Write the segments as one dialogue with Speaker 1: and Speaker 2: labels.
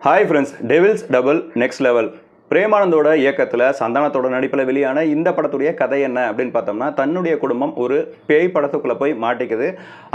Speaker 1: hi friends devils double next level பிரேமானந்தோட இயக்கத்தில் சந்தானத்தோட நடிப்பில் வெளியான இந்த படத்துடைய கதை என்ன அப்படின்னு பார்த்தோம்னா தன்னுடைய குடும்பம் ஒரு பேய் படத்துக்குள்ளே போய் மாட்டிக்குது.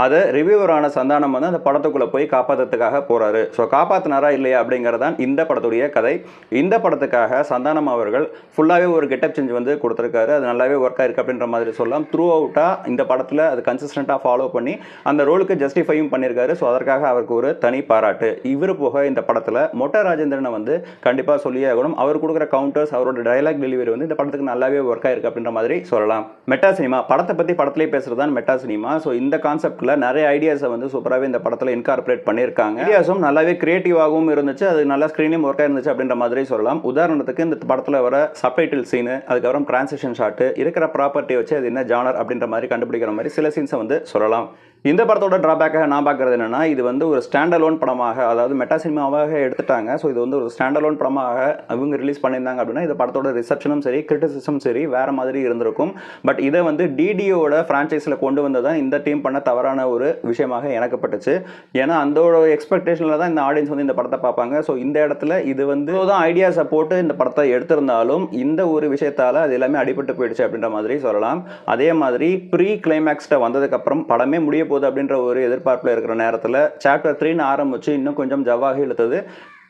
Speaker 1: அதை ரிவ்யூவரான சந்தானம் வந்து அந்த படத்துக்குள்ளே போய் காப்பாற்றுறதுக்காக போகிறாரு ஸோ காப்பாற்றினாரா இல்லையா அப்படிங்கிறதான் இந்த படத்துடைய கதை. இந்த படத்துக்காக சந்தானம் அவர்கள் ஃபுல்லாகவே ஒரு கெட்டப் செஞ்சு வந்து கொடுத்துருக்காரு. அது நல்லாவே ஒர்க் ஆயிருக்கு அப்படின்ற மாதிரி சொல்லலாம். த்ரூ அவுட்டாக இந்த படத்தில் அது கன்சிஸ்டண்ட்டாக ஃபாலோ பண்ணி அந்த ரோலுக்கு ஜஸ்டிஃபையும் பண்ணியிருக்காரு ஸோ அதற்காக அவருக்கு ஒரு தனி பாராட்டு. இவர் போக இந்த படத்தில் மொட்டை ராஜேந்திரனை வந்து கண்டிப்பாக சொல்லியே ஆகணும். அவர் கொடுக்குற கவுண்டர்ஸ் அவரோட டைலாக் டெலிவரி வந்து இந்த படத்துக்கு நல்லாவே ஒர்க் ஆயிருக்கு அப்படின்ற மாதிரி சொல்லலாம். மெட்டா சினிமா படத்தை பற்றி படத்துலேயே பேசுகிறது தான் மெட்டா சினிமா. ஸோ இந்த கான்செப்ட்டில் நிறைய ஐடியாஸை வந்து சூப்பராகவே இந்த படத்தில் இன்கார்பரேட் பண்ணியிருக்காங்க. ஐடியாஸும் நல்லாவே கிரியேட்டிவாகவும் இருந்துச்சு. அது நல்லா ஸ்க்ரீனையும் ஒர்க் இருந்துச்சு அப்படின்ற மாதிரி சொல்லலாம். உதாரணத்துக்கு இந்த படத்தில் வர சப்டைட்டில் சீனு அதுக்கப்புறம் டிரான்சேஷன் ஷாட்டு இருக்கிற ப்ராப்பர்ட்டி வச்சு அது என்ன ஜானர் அப்படின்ற மாதிரி கண்டுபிடிக்கிற மாதிரி சில சீன்ஸை வந்து சொல்லலாம். இந்த படத்தோட ட்ராபேக்காக நான் பார்க்குறது என்னன்னா இது வந்து ஒரு ஸ்டாண்டலோன் படமாக அதாவது மெட்டா சினிமாவாக எடுத்துட்டாங்க. ஸோ இது வந்து ஒரு ஸ்டாண்டலோன் படமாக அவங்க ரிலீஸ் பண்ணியிருந்தாங்க அப்படின்னா இந்த படத்தோட ரிசப்ஷனும் சரி கிரிட்டிசிசம் சரி வேற மாதிரி இருந்திருக்கும். பட் இதை வந்து டிடிஓட ஃப்ரான்ச்சைஸில் கொண்டு வந்ததான் இந்த டீம் பண்ண தவறான ஒரு விஷயமாக எனக்கு பட்டுச்சு. ஏன்னா அந்தோட எக்ஸ்பெக்டேஷனில் தான் இந்த ஆடியன்ஸ் வந்து இந்த படத்தை பார்ப்பாங்க. ஸோ இந்த இடத்துல இது வந்து தான் ஐடியாஸை போட்டு இந்த படத்தை எடுத்திருந்தாலும் இந்த ஒரு விஷயத்தால் அது எல்லாமே அடிபட்டு போயிடுச்சு அப்படின்ற மாதிரி சொல்லலாம். அதே மாதிரி ப்ரீ கிளைமேக்ஸ்ட்டை வந்ததுக்கப்புறம் படமே முடிய போகுது அப்படின்ற ஒரு எதிர்பார்ப்பில் இருக்கிற நேரத்தில் சாப்டர் த்ரீன்னு ஆரம்பித்து இன்னும் கொஞ்சம் ஜவ்வாக இழுத்தது.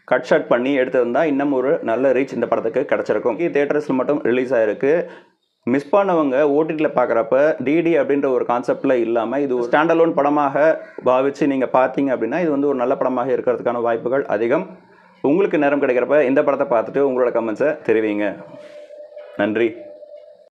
Speaker 1: கட் ஷாட் பண்ணி எடுத்திருந்தா இன்னும் ஒரு நல்ல ரீச் இந்த படத்துக்கு கிடச்சிருக்கும். தேட்டர்ஸில் மட்டும் ரிலீஸ் ஆயிருக்கு. மிஸ் பண்ணவங்க ஓடிடியில் பார்க்குறப்ப டிடி அப்படின்ற ஒரு கான்செப்டில் இல்லாமல் இது ஒரு ஸ்டாண்டலோன் படமாக பாவிச்சு நீங்கள் பார்த்தீங்க அப்படின்னா இது வந்து ஒரு நல்ல படமாக இருக்கிறதுக்கான வாய்ப்புகள் அதிகம். உங்களுக்கு நேரம் கிடைக்கிறப்ப இந்த படத்தை பார்த்துட்டு உங்களோட கமெண்ட்ஸை தெரிவிங்க. நன்றி.